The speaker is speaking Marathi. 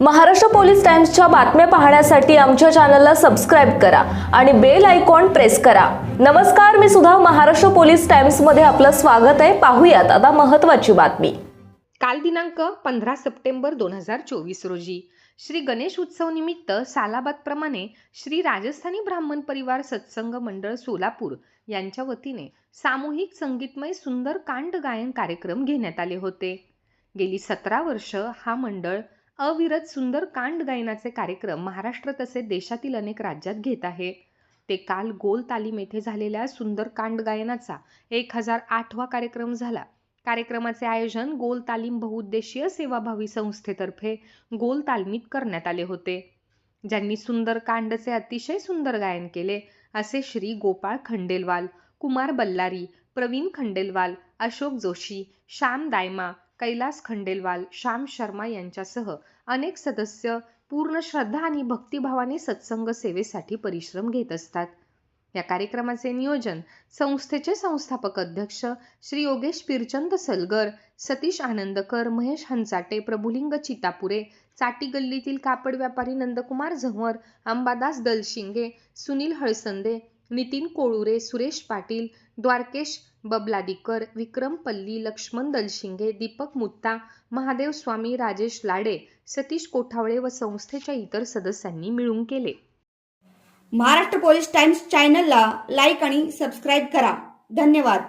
महाराष्ट्र पोलीस टाइम्सच्या बातम्या पाहण्यासाठी आमच्या चॅनलला सबस्क्राईब करा आणि बेल आयकॉन प्रेस करा. नमस्कार मी सुद्धा महाराष्ट्र पोलीस टाइम्समध्ये आपलं स्वागत आहे. पाहूयात आता महत्त्वाची बातमी. काल दिनांक पंधरा सप्टेंबर दोन हजार चोवीस रोजी श्री गणेश उत्सव निमित्त सालाबादप्रमाणे श्री राजस्थानी ब्राह्मण परिवार सत्संग मंडळ सोलापूर यांच्या वतीने सामूहिक संगीतमय सुंदर कांड गायन कार्यक्रम घेण्यात आले होते. गेली सतरा वर्ष हा मंडळ अविरत सुंदर कांड गायनाचे कार्यक्रम महाराष्ट्र तसेच देशातील अनेक राज्यात घेत आहे. ते काल गोल तालीम येथे झालेल्या सुंदर कांड गायनाचा एक हजार आठवा कार्यक्रम झाला. कार्यक्रमाचे आयोजन गोल तालीम बहुउद्देशीय सेवाभावी संस्थेतर्फे गोल तालमीत करण्यात आले होते. ज्यांनी सुंदर कांडचे अतिशय सुंदर गायन केले असे श्री गोपाळ खंडेलवाल कुमार बल्लारी प्रवीण खंडेलवाल अशोक जोशी श्याम दायमा कैलास खंडेलवाल श्याम शर्मा यांच्यासह अनेक सदस्य पूर्ण श्रद्धा आणि भक्तिभावाने सत्संग सेवेसाठी परिश्रम घेत असतात. या कार्यक्रमाचे नियोजन संस्थेचे संस्थापक अध्यक्ष श्री योगेश पिरचंद सलगर सतीश आनंदकर महेश हंचाटे प्रभुलिंग चितापुरे चाटी गल्लीतील कापड व्यापारी नंदकुमार झंवर अंबादास दलशिंगे सुनील हळसंदे नितीन कोळुरे सुरेश पाटील द्वारकेश बबलादीकर विक्रम पल्ली लक्ष्मण दलशिंगे दीपक मुत्ता महादेव स्वामी राजेश लाडे सतीश कोठावळे व संस्थेच्या इतर सदस्यांनी मिळून केले. महाराष्ट्र पोलीस टाइम्स चॅनलला लाईक आणि सबस्क्राईब करा. धन्यवाद.